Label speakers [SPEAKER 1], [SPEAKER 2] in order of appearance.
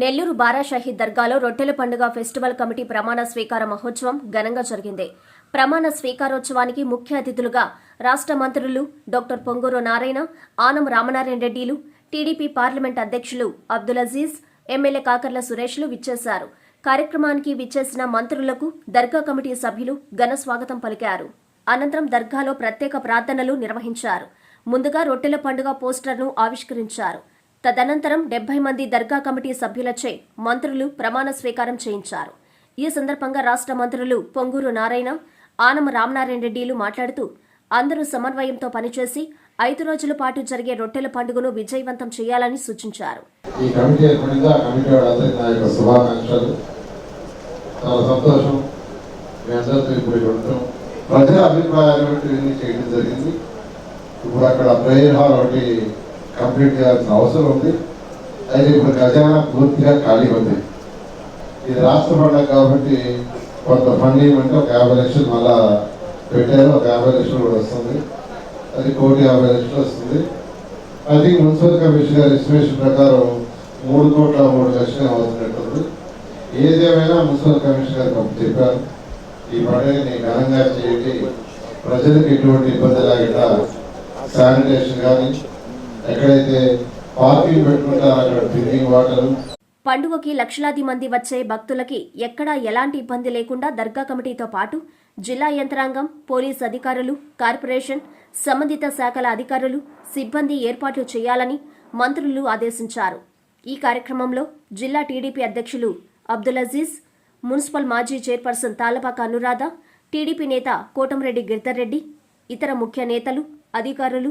[SPEAKER 1] నెల్లూరు బారాషాహి దర్గాలో రొట్టెల పండుగ ఫెస్టివల్ కమిటీ ప్రమాణ స్వీకార మహోత్సవం ఘనంగా జరిగింది. ప్రమాణ స్వీకారోత్సవానికి ముఖ్య అతిథులుగా రాష్ట్ర మంత్రులు డాక్టర్ పొంగూరు నారాయణ ఆనం రామనారాయణ రెడ్డిలు టీడీపీ పార్లమెంట్ అధ్యక్షులు అబ్దుల్ అజీజ్ ఎమ్మెల్యే కాకర్ల సురేష్లు విచ్చేశారు. కార్యక్రమానికి విచ్చేసిన మంత్రులకు దర్గా కమిటీ సభ్యులు ఘన స్వాగతం పలికారు. అనంతరం దర్గాలో ప్రత్యేక ప్రార్థనలు నిర్వహించారు. ముందుగా రొట్టెల పండుగ పోస్టర్ను ఆవిష్కరించారు. తదనంతరం డెబ్బై మంది దర్గా కమిటీ సభ్యులచే మంత్రులు ప్రమాణ స్వీకారం చేయించారు. ఈ సందర్భంగా రాష్ట్ర మంత్రులు పొంగూరు నారాయణ ఆనం రామనారాయణ రెడ్డిలు మాట్లాడుతూ అందరూ సమన్వయంతో పనిచేసి ఐదు రోజుల పాటు జరిగే రొట్టెల పండుగను విజయవంతం చేయాలని సూచించారు.
[SPEAKER 2] ఈ కమిటీ ఏర్పడింది? ఆ కమిటీ వాళ్ళందరికీ నా యొక్క శుభాకాంక్షలు. చాలా సంతోషం. మీ అందరితో ఇప్పుడు ఉండటం. ప్రజల అభిప్రాయాలు చేయడం జరిగింది. ఇప్పుడు అక్కడ ప్రేయర్ హాల్ ఒకటి కంప్లీట్ చేయాల్సిన అవసరం ఉంది. అయితే ఇప్పుడు ఖజానా పూర్తిగా ఖాళీ ఉంది. ఇది రాష్ట్ర పండుగ కాబట్టి కొంత ఫండ్ ఏమంటే ఒక యాభై లక్షలు మళ్ళా పెట్టారు. ఒక యాభై లక్షలు కూడా వస్తుంది. అది కోటి యాభై లక్షలు వస్తుంది. అది మున్సిపల్ కమిషన్ గారి ఎస్టిమేషన్ ప్రకారం మూడు కోట్ల మూడు లక్షలు అవుతున్నట్టుంది. ఏదేమైనా మున్సిపల్ కమిషన్ గారికి అప్పుడు చెప్పారు. ఈ పండుగని ఘనంగా చేయండి. ప్రజలకు ఎటువంటి ఇబ్బంది లేకుండా శానిటేషన్ కానీ ఎక్కడైతే పార్కింగ్ పెట్టుకుంటారో అక్కడ డ్రింకింగ్ వాటర్.
[SPEAKER 1] పండుగకి లక్షలాది మంది వచ్చే భక్తులకి ఎక్కడా ఎలాంటి ఇబ్బంది లేకుండా దర్గా కమిటీతో పాటు జిల్లా యంత్రాంగం పోలీస్ అధికారులు కార్పొరేషన్ సంబంధిత శాఖల అధికారులు సిబ్బంది ఏర్పాట్లు చేయాలని మంత్రులు ఆదేశించారు. ఈ కార్యక్రమంలో జిల్లా టీడీపీ అధ్యక్షులు అబ్దుల్ అజీజ్ మున్సిపల్ మాజీ చైర్పర్సన్ తాలపాక అనురాధ టీడీపీ నేత కోటంరెడ్డి గిరిధర్రెడ్డి ఇతర ముఖ్య నేతలు అధికారులు